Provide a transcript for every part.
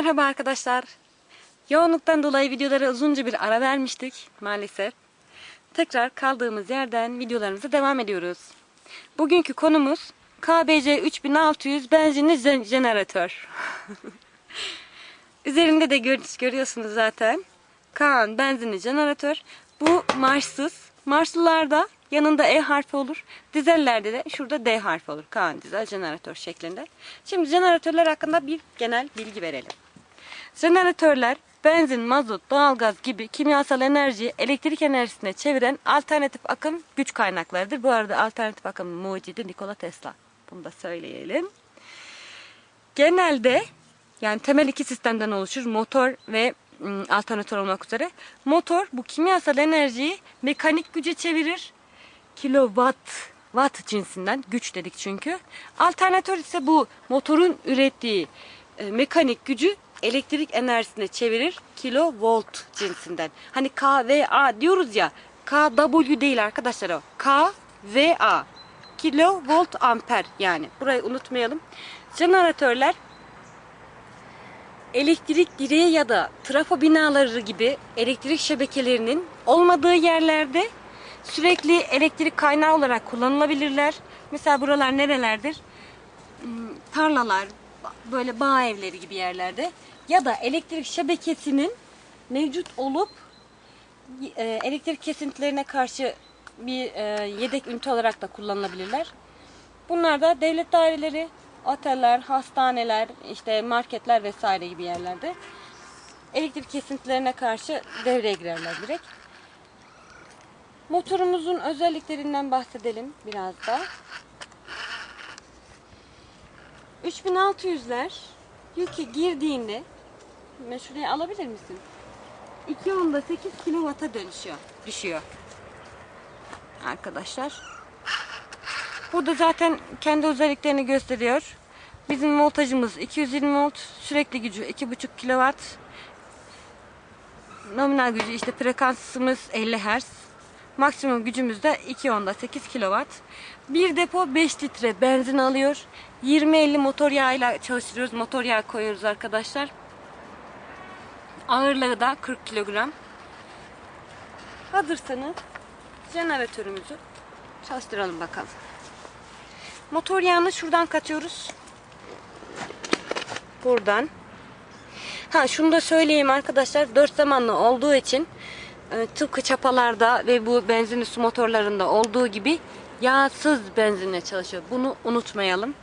Merhaba arkadaşlar. Yoğunluktan dolayı videolara uzunca bir ara vermiştik maalesef. Tekrar kaldığımız yerden videolarımıza devam ediyoruz. Bugünkü konumuz KBC 3600 benzinli jen- jeneratör. Üzerinde de gör- görüyorsunuz zaten. Kaan benzinli jeneratör. Bu marşsız. Marşlılarda yanında E harfi olur. Dizellerde de şurada D harfi olur. Kaan dizel jeneratör şeklinde. Şimdi jeneratörler hakkında bir genel bilgi verelim. Jeneratörler benzin, mazot, doğalgaz gibi kimyasal enerjiyi elektrik enerjisine çeviren alternatif akım güç kaynaklarıdır. Bu arada alternatif akım mucidi Nikola Tesla. Bunu da söyleyelim. Genelde yani temel iki sistemden oluşur. Motor ve ım, alternatör olmak üzere. Motor bu kimyasal enerjiyi mekanik güce çevirir. Kilowatt watt cinsinden güç dedik çünkü. Alternatör ise bu motorun ürettiği e, mekanik gücü elektrik enerjisine çevirir. Kilovolt cinsinden. Hani kVA diyoruz ya. kW değil arkadaşlar o. kVA. Kilovolt amper yani. Burayı unutmayalım. Jeneratörler elektrik direği ya da trafo binaları gibi elektrik şebekelerinin olmadığı yerlerde sürekli elektrik kaynağı olarak kullanılabilirler. Mesela buralar nerelerdir? Hmm, Tarlalar, böyle bağ evleri gibi yerlerde ya da elektrik şebekesinin mevcut olup e, elektrik kesintilerine karşı bir e, yedek ünite olarak da kullanılabilirler. Bunlar da devlet daireleri, oteller, hastaneler, işte marketler vesaire gibi yerlerde elektrik kesintilerine karşı devreye girerler direkt. Motorumuzun özelliklerinden bahsedelim biraz da. 3600'ler yükü girdiğinde şuraya alabilir misin? 2 onda 8 kilovata dönüşüyor, düşüyor. Arkadaşlar. Burada zaten kendi özelliklerini gösteriyor. Bizim voltajımız 220 volt, sürekli gücü 2,5 kilowatt. Nominal gücü işte frekansımız 50 Hz. Maksimum gücümüz de 2 onda 8 kilowatt. Bir depo 5 litre benzin alıyor. 20-50 motor yağıyla çalıştırıyoruz. Motor yağı koyuyoruz arkadaşlar. Ağırlığı da 40 kilogram. Hazırsanız jeneratörümüzü çalıştıralım bakalım. Motor yağını şuradan katıyoruz. Buradan. Ha şunu da söyleyeyim arkadaşlar. 4 zamanlı olduğu için tıpkı çapalarda ve bu benzinli su motorlarında olduğu gibi yağsız benzinle çalışıyor. Bunu unutmayalım.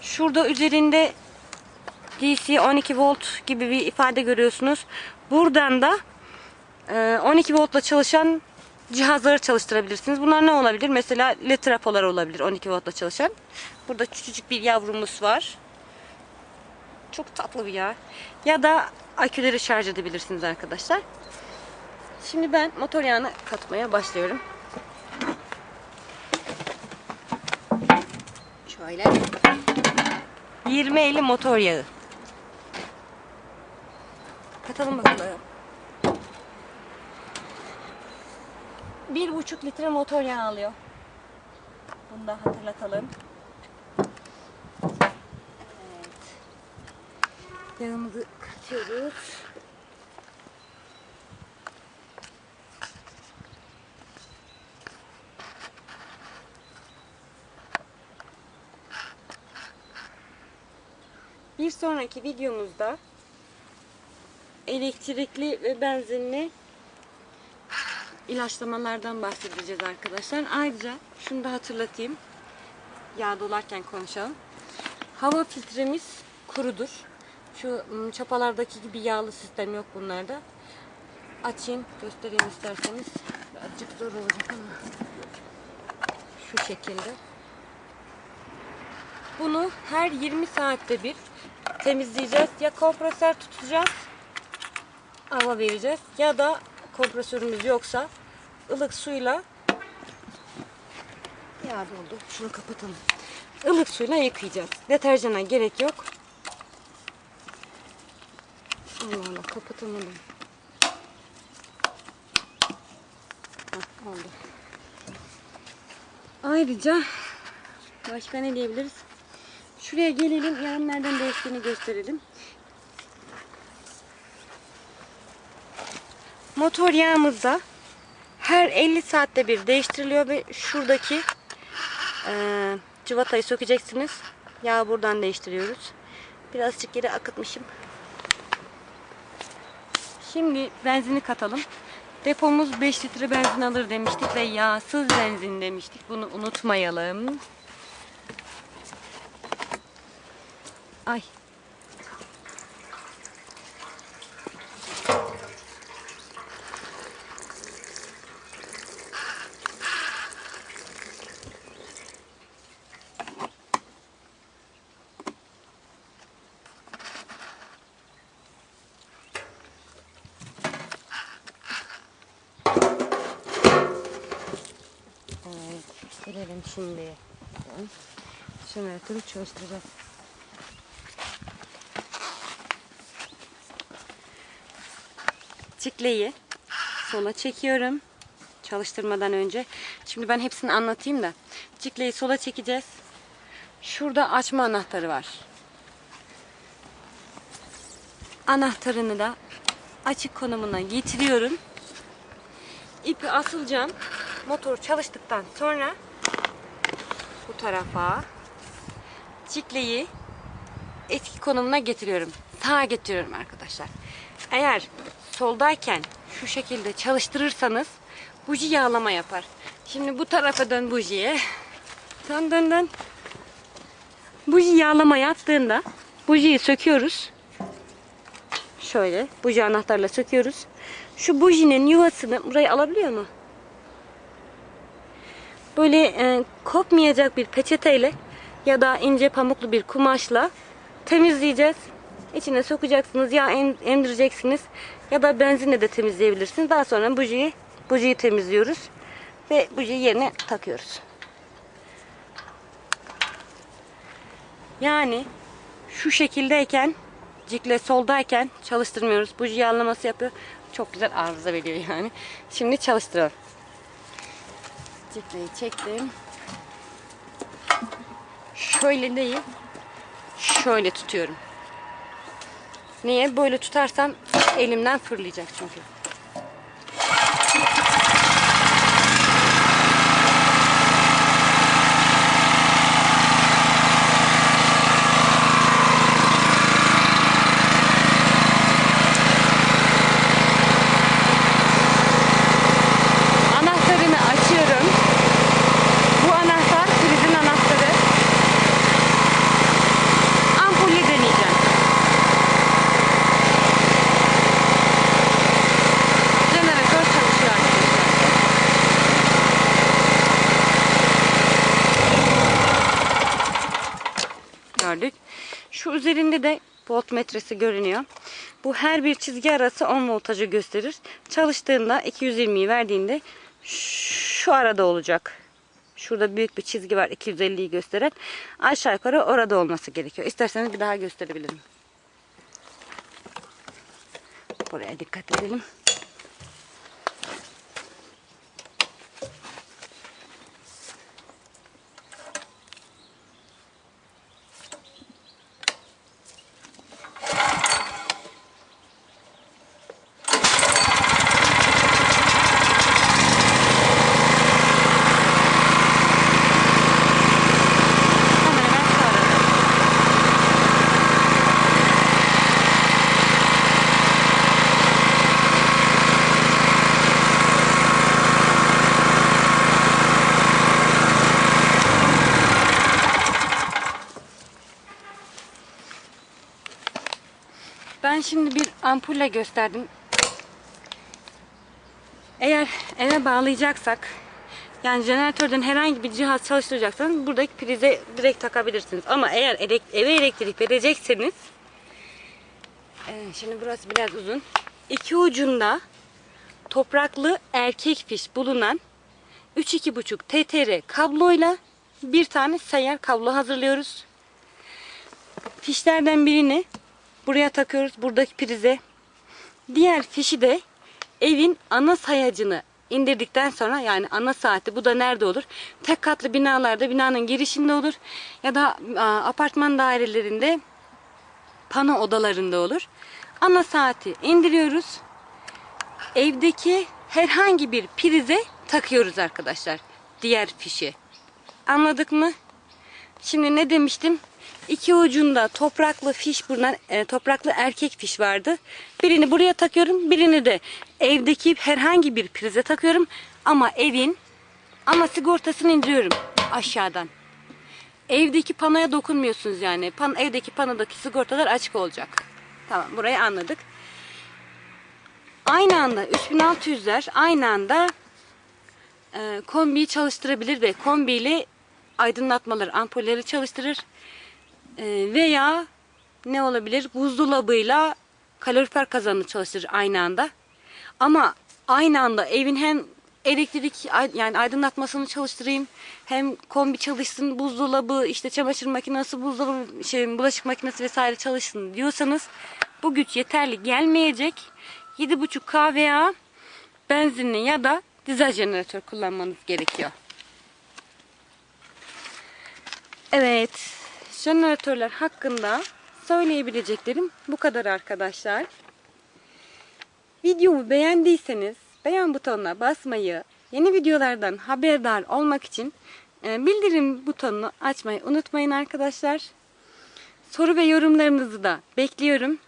Şurada üzerinde DC 12 volt gibi bir ifade görüyorsunuz. Buradan da e, 12 voltla çalışan cihazları çalıştırabilirsiniz. Bunlar ne olabilir? Mesela led trafolar olabilir 12 voltla çalışan. Burada küçücük bir yavrumuz var. Çok tatlı bir yağ. Ya da aküleri şarj edebilirsiniz arkadaşlar. Şimdi ben motor yağını katmaya başlıyorum. Şöyle. 20-50 motor yağı. Katalım bakalım. Bir buçuk litre motor yağı alıyor. Bunu da hatırlatalım. Evet. Yağımızı katıyoruz. Bir sonraki videomuzda elektrikli ve benzinli ilaçlamalardan bahsedeceğiz arkadaşlar. Ayrıca şunu da hatırlatayım. Yağ dolarken konuşalım. Hava filtremiz kurudur. Şu ım, çapalardaki gibi yağlı sistem yok bunlarda. Açayım, göstereyim isterseniz. Birazcık zor olacak ama. Şu şekilde. Bunu her 20 saatte bir temizleyeceğiz. Ya kompresör tutacağız, hava vereceğiz ya da kompresörümüz yoksa ılık suyla yağ doldu. Şunu kapatalım. Ilık suyla yıkayacağız. Deterjana gerek yok. Allah Allah kapatamadım. Hah, oldu. Ayrıca başka ne diyebiliriz? Şuraya gelelim. Yemlerden değiştiğini gösterelim. Motor yağımızda her 50 saatte bir değiştiriliyor ve şuradaki e, cıvatayı sökeceksiniz. Yağı buradan değiştiriyoruz. Birazcık geri akıtmışım. Şimdi benzini katalım. Depomuz 5 litre benzin alır demiştik ve yağsız benzin demiştik. Bunu unutmayalım. Ay. Evet, gelelim şimdi. Jeneratörü çalıştıracağız. Cikleyi sola çekiyorum. Çalıştırmadan önce. Şimdi ben hepsini anlatayım da. Cikleyi sola çekeceğiz. Şurada açma anahtarı var. Anahtarını da açık konumuna getiriyorum. İpi asılacağım. Motor çalıştıktan sonra bu tarafa cikleyi eski konumuna getiriyorum. Sağa getiriyorum arkadaşlar. Eğer soldayken şu şekilde çalıştırırsanız buji yağlama yapar. Şimdi bu tarafa dön bujiye. Dön dön dön. Buji yağlama yaptığında bujiyi söküyoruz. Şöyle buji anahtarla söküyoruz. Şu bujinin yuvasını burayı alabiliyor mu? Böyle e, kopmayacak bir peçeteyle ya da ince pamuklu bir kumaşla temizleyeceğiz. İçine sokacaksınız, em- emdireceksiniz ya da benzinle de temizleyebilirsiniz. Daha sonra bujiyi, bujiyi temizliyoruz ve bujiyi yerine takıyoruz. Yani şu şekildeyken cikle soldayken çalıştırmıyoruz. Buji yağlaması yapıyor. Çok güzel arıza veriyor yani. Şimdi çalıştırıyorum. Cikleyi çektim. Şöyle değil. Şöyle tutuyorum. Niye? Böyle tutarsam elimden fırlayacak çünkü. Anahtarını açıyorum. Bu anahtar prizin anahtarı. Ampulle deneyeceğim. Jeneratör çalışıyor arkadaşlar. Gördük. Şu üzerinde de voltmetresi görünüyor. Bu her bir çizgi arası 10 voltajı gösterir. Çalıştığında 220'yi verdiğinde şu arada olacak. Şurada büyük bir çizgi var 250'yi gösteren. Aşağı yukarı orada olması gerekiyor. İsterseniz bir daha gösterebilirim. Buraya dikkat edelim. Hemen hemen şu arada. Ben şimdi bir ampulle gösterdim. Eğer eve bağlayacaksak yani jeneratörden herhangi bir cihaz çalıştıracaksanız buradaki prize direkt takabilirsiniz. Ama eğer eve elektrik verecekseniz e, şimdi burası biraz uzun. İki ucunda topraklı erkek fiş bulunan 3-2,5 TTR kabloyla bir tane seyyar kablo hazırlıyoruz. Fişlerden birini buraya takıyoruz. Buradaki prize. Diğer fişi de evin ana sayacını indirdikten sonra yani ana saati bu da nerede olur? Tek katlı binalarda binanın girişinde olur ya da a, apartman dairelerinde pano odalarında olur. Ana saati indiriyoruz. evdeki herhangi bir prize takıyoruz arkadaşlar. Diğer fişi. Anladık mı? Şimdi ne demiştim? İki ucunda topraklı fiş bulunan e, topraklı erkek fiş vardı. Birini buraya takıyorum, birini de evdeki herhangi bir prize takıyorum. Ama evin ama sigortasını indiriyorum aşağıdan. Evdeki panoya dokunmuyorsunuz yani. Pan, evdeki panodaki sigortalar açık olacak. Tamam burayı anladık. Aynı anda 3600'ler aynı anda e, kombiyi çalıştırabilir ve kombiyle aydınlatmaları, ampulleri çalıştırır. E, veya ne olabilir? Buzdolabıyla kalorifer kazanını çalıştırır aynı anda. Ama aynı anda evin hem elektrik yani aydınlatmasını çalıştırayım hem kombi çalışsın buzdolabı işte çamaşır makinesi buzdolabı şey, bulaşık makinesi vesaire çalışsın diyorsanız bu güç yeterli gelmeyecek 7.5 kVA benzinli ya da dizel jeneratör kullanmanız gerekiyor. Evet jeneratörler hakkında söyleyebileceklerim bu kadar arkadaşlar. Videomu beğendiyseniz beğen butonuna basmayı, yeni videolardan haberdar olmak için e, bildirim butonunu açmayı unutmayın arkadaşlar. Soru ve yorumlarınızı da bekliyorum.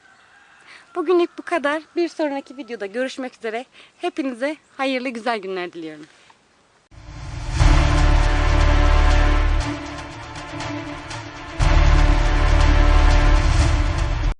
Bugünlük bu kadar. Bir sonraki videoda görüşmek üzere. Hepinize hayırlı güzel günler diliyorum.